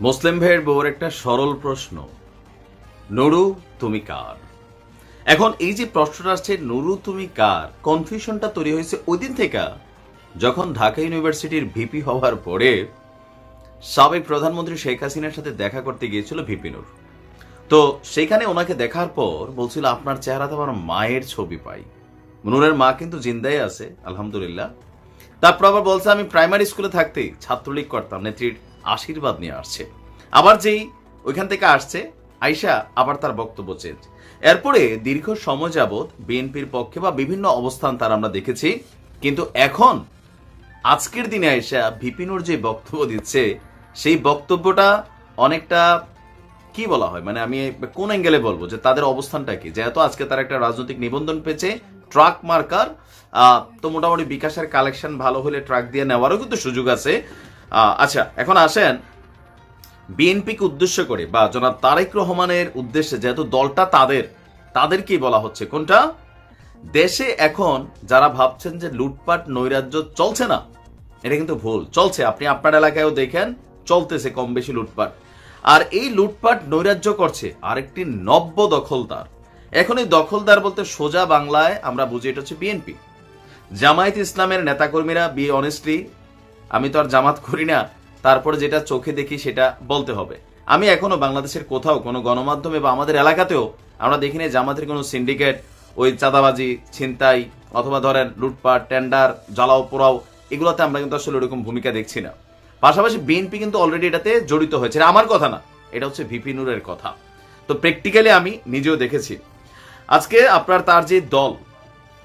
মুসলিম ভাইয়ের বউর একটা সরল প্রশ্ন, নুরু তুমি কার? এখন এই যে প্রশ্নটা আসছে, নুরু তুমি কার কনফিউশনটা তৈরি হয়েছে ওই দিন থেকে। যখন ঢাকা ইউনিভার্সিটির ভিপি হওয়ার পরে সাবেক প্রধানমন্ত্রী শেখ হাসিনার সাথে দেখা করতে গিয়েছিল ভিপি নুর। তো সেখানে ওনাকে দেখার পর বলছিল, আপনার চেহারাতে আমার মায়ের ছবি পাই। নূরের মা কিন্তু জিন্দাই আছে, আলহামদুলিল্লাহ। তারপর আবার বলছে, আমি প্রাইমারি স্কুলে থাকতেই ছাত্রলীগ করতাম, নেত্রীর আশীর্বাদ নিয়ে আসছে। আবার যেই ওইখান থেকে আসছে আইসা আবার তার বক্তব্য চেঞ্জ এরপরে দীর্ঘ সময় যাবৎ বিএনপির পক্ষে বা বিভিন্ন অবস্থান তার আমরা দেখেছি। কিন্তু এখন, আজকের দিনে আইসা ভিপিনুর যে বক্তব্য দিচ্ছে, সেই বক্তব্যটা অনেকটা, কি বলা হয় মানে আমি কোন অ্যাঙ্গেলে বলব, যে তাদের অবস্থানটা কি? যেহেতু আজকে তার একটা রাজনৈতিক নিবন্ধন পেয়েছে, ট্রাক মার্কার তো মোটামুটি বিকাশের কালেকশন ভালো হলে ট্রাক দিয়ে নেওয়ারও কিন্তু সুযোগ আছে। আচ্ছা এখন আসেন। বিএনপিকে উদ্দেশ্য করে, বা জনাব তারেক রহমানের উদ্দেশ্যে, যেহেতু দলটা তাদের, তাদেরকেই বলা হচ্ছে। কোনটা? দেশে এখন যারা ভাবছেন যে লুটপাট, নৈরাজ্য চলছে না, এটা কিন্তু ভুল। চলছে, আপনি আপনার এলাকায়ও দেখেন, চলতেছে কম বেশি লুটপাট। আর এই লুটপাট নৈরাজ্য করছে, আরেকটি নব্য দখলদার। এখন এই দখলদার বলতে সোজা বাংলায় আমরা বুঝি, এটা হচ্ছে বিএনপি জামায়াত ইসলামের নেতাকর্মীরা বি অনেস্টলি আমি তো আর জামাত করি না, তারপরে যেটা চোখে দেখি সেটা বলতে হবে। আমি এখনও বাংলাদেশের কোথাও কোনো গণমাধ্যমে বা আমাদের এলাকাতেও আমরা দেখি না জামাতের কোনো সিন্ডিকেট ওই চাঁদাবাজি, ছিনতাই অথবা ধরেন লুটপাট টেন্ডার জ্বালাও পোড়াও, এগুলোতে আমরা কিন্তু আসলে ওরকম ভূমিকা দেখছি না। পাশাপাশি বিএনপি কিন্তু অলরেডি এটাতে জড়িত হয়েছে। আমার কথা না, এটা হচ্ছে ভিপি নুরের কথা। তো প্র্যাকটিক্যালি আমি নিজেও দেখেছি। আজকে আপনার তার যে দল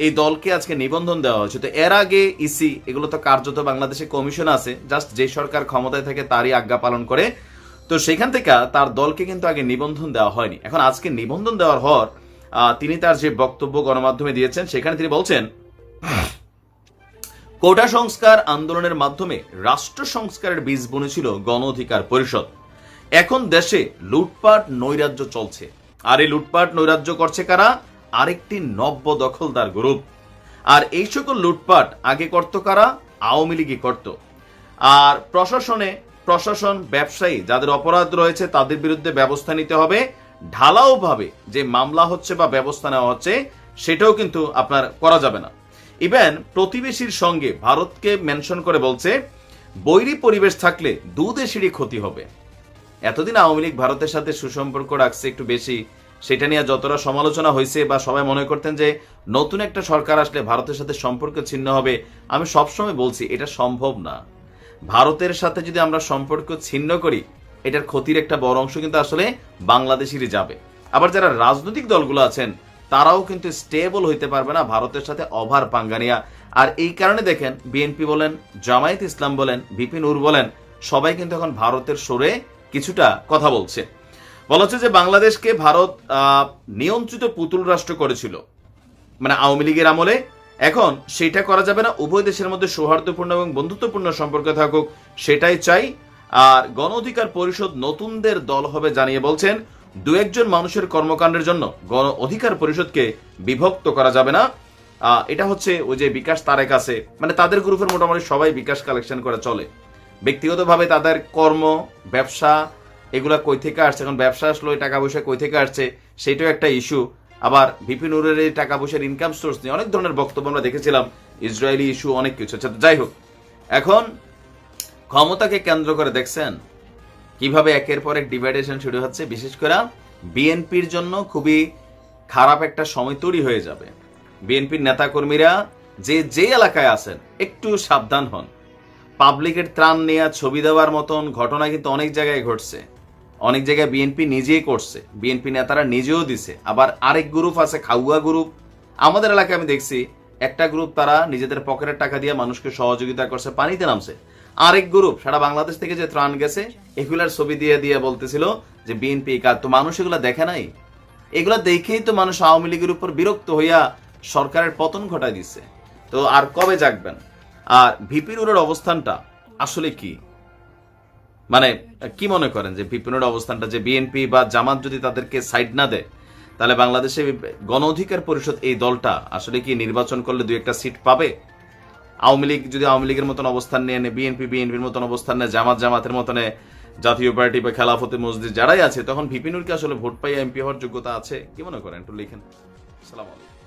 এই দলকে আজকে নিবন্ধন দেওয়া হয়েছে। তো এর আগে ইসি, এগুলো তো কার্যত বাংলাদেশে কমিশন আছে, জাস্ট যে সরকার ক্ষমতায় থাকে তারই আজ্ঞা পালন করে। তো সেখান থেকে তার দলকে কিন্তু আগে নিবন্ধন দেওয়া হয়নি। এখন আজকে নিবন্ধন দেওয়ার হর তিনি তার যে বক্তব্য গণমাধ্যমে দিয়েছেন, সেখানে তিনি বলছেন, কোটা সংস্কার আন্দোলনের মাধ্যমে রাষ্ট্র সংস্কারের বীজ বুনেছিল গণ অধিকার পরিষদ। এখন দেশে লুটপাট নৈরাজ্য চলছে। আর এই লুটপাট নৈরাজ্য করছে কারা? আরেকটি নব্য দখলদার গ্রুপ। আর এই সকল লুটপাট আগে করত কারা? আওয়ামী লীগই করত। আর প্রশাসনে প্রশাসন, ব্যবসায়ী যাদের অপরাধ রয়েছে তাদের বিরুদ্ধে ব্যবস্থা নিতে হবে। ঢালাওভাবে যে মামলা হচ্ছে বা ব্যবস্থা নেওয়া হচ্ছে, সেটাও কিন্তু আপনার করা যাবে না। ইভেন প্রতিবেশীর সঙ্গে ভারতকে মেনশন করে বলছে, বৈরী পরিবেশ থাকলে দু দেশেরই ক্ষতি হবে। এতদিন আওয়ামী লীগ ভারতের সাথে সুসম্পর্ক রাখছে একটু বেশি সেটা নিয়ে যতটা সমালোচনা হয়েছে বা সবাই মনে করতেন যে নতুন একটা সরকার আসলে ভারতের সাথে সম্পর্ক ছিন্ন হবে, আমি সবসময় বলছি এটা সম্ভব না। ভারতের সাথে যদি আমরা সম্পর্ক ছিন্ন করি, এটার ক্ষতির একটা বড় অংশ কিন্তু আসলে বাংলাদেশেরই যাবে। আবার যারা রাজনৈতিক দলগুলো আছেন, তারাও কিন্তু স্টেবল হইতে পারবে না ভারতের সাথে অভার পাঙ্গানিয়া আর এই কারণে দেখেন, বিএনপি বলেন, জামায়াত ইসলাম বলেন, বিপিন উর বলেন, সবাই কিন্তু এখন ভারতের সরে কিছুটা কথা বলছে। বলা হচ্ছে যে বাংলাদেশকে ভারত নিয়ন্ত্রিত পুতুল রাষ্ট্র করেছিল। মানে আওয়ামী লীগের আমলে। এখন সেটা করা যাবে না, উভয় দেশের মধ্যে সৌহার্দ্যপূর্ণ এবং বন্ধুত্বপূর্ণ সম্পর্ক থাকুক, সেটাই চাই। আর গণ অধিকার পরিষদ নতুনদের দল হবে জানিয়ে বলছেন, দু একজন মানুষের কর্মকাণ্ডের জন্য গণ অধিকার পরিষদকে বিভক্ত করা যাবে না। এটা হচ্ছে ওই যে বিকাশ তারেক আছে। মানে তাদের গ্রুপের মোটামুটি সবাই বিকাশ কালেকশন করে চলে। ব্যক্তিগতভাবে তাদের কর্ম, ব্যবসা এগুলা কই থেকে আসছে? এখন ব্যবসা আসলো টাকা পয়সা কই থেকে আসছে? সেটাও একটা ইস্যু আবার বিপিনুরের এই টাকা পয়সার ইনকাম সোর্স নিয়ে অনেক ধরনের বক্তব্য আমরা দেখেছিলাম। ইসরায়েলি ইস্যু অনেক কিছু। আচ্ছা যাই হোক। এখন ক্ষমতাকে কেন্দ্র করে দেখছেন কীভাবে একের পর এক ডিভাইডেশন শুরু হচ্ছে। বিশেষ করে বিএনপির জন্য খুবই খারাপ একটা সময় তৈরি হয়ে যাবে। বিএনপির নেতাকর্মীরা যে যে এলাকায় আছেন, একটু সাবধান হন। পাবলিকের ত্রাণ নেওয়া ছবি দেওয়ার মতন ঘটনা কিন্তু অনেক জায়গায় ঘটছে। অনেক জায়গায় বিএনপি নিজেই করছে। বিএনপি নেতারা নিজেও দিছে। আবার আরেক গ্রুপ আছে, খাউয়া গ্রুপ আমাদের এলাকায় আমি দেখছি, একটা গ্রুপ তারা নিজেদের পকেটের টাকা দিয়ে মানুষকে সহযোগিতা করছে, পানিতে নামছে। আরেক গ্রুপ সারা বাংলাদেশ থেকে যে ত্রাণ গেছে, এগুলার ছবি দিয়ে দিয়ে বলতেছিল যে বিএনপি কাজ, তো মানুষ এগুলা দেখে নাই? এগুলা দেখেই তো মানুষ আওয়ামী লীগের উপর বিরক্ত হইয়া সরকারের পতন ঘটায় দিচ্ছে। তো আর কবে জাগবেন? আর ভিপিনুরের অবস্থানটা আসলে কি? মানে কি মনে করেন যে বিপিনের অবস্থানটা যে বিএনপি বা জামাত যদি তাদেরকে সাইড না দেয়, তাহলে বাংলাদেশে গণ অধিকার পরিষদ এই দলটা আসলে কি নির্বাচন করলে দুই একটা সিট পাবে? আওয়ামী লীগ যদি আওয়ামী লীগের মতন অবস্থান নিয়ে নেয় বিএনপি বিএনপির মতন অবস্থান নেয়, জামাত জামাতের মতনে জাতীয় পার্টি বা খেলাফতে মসজিদ যারাই আছে, তখন ভিপিনুর কি আসলে ভোট পাইয়া এমপি হওয়ার যোগ্যতা আছে? কি মনে করেন? একটু লিখেন। সালাম আলাইকুম।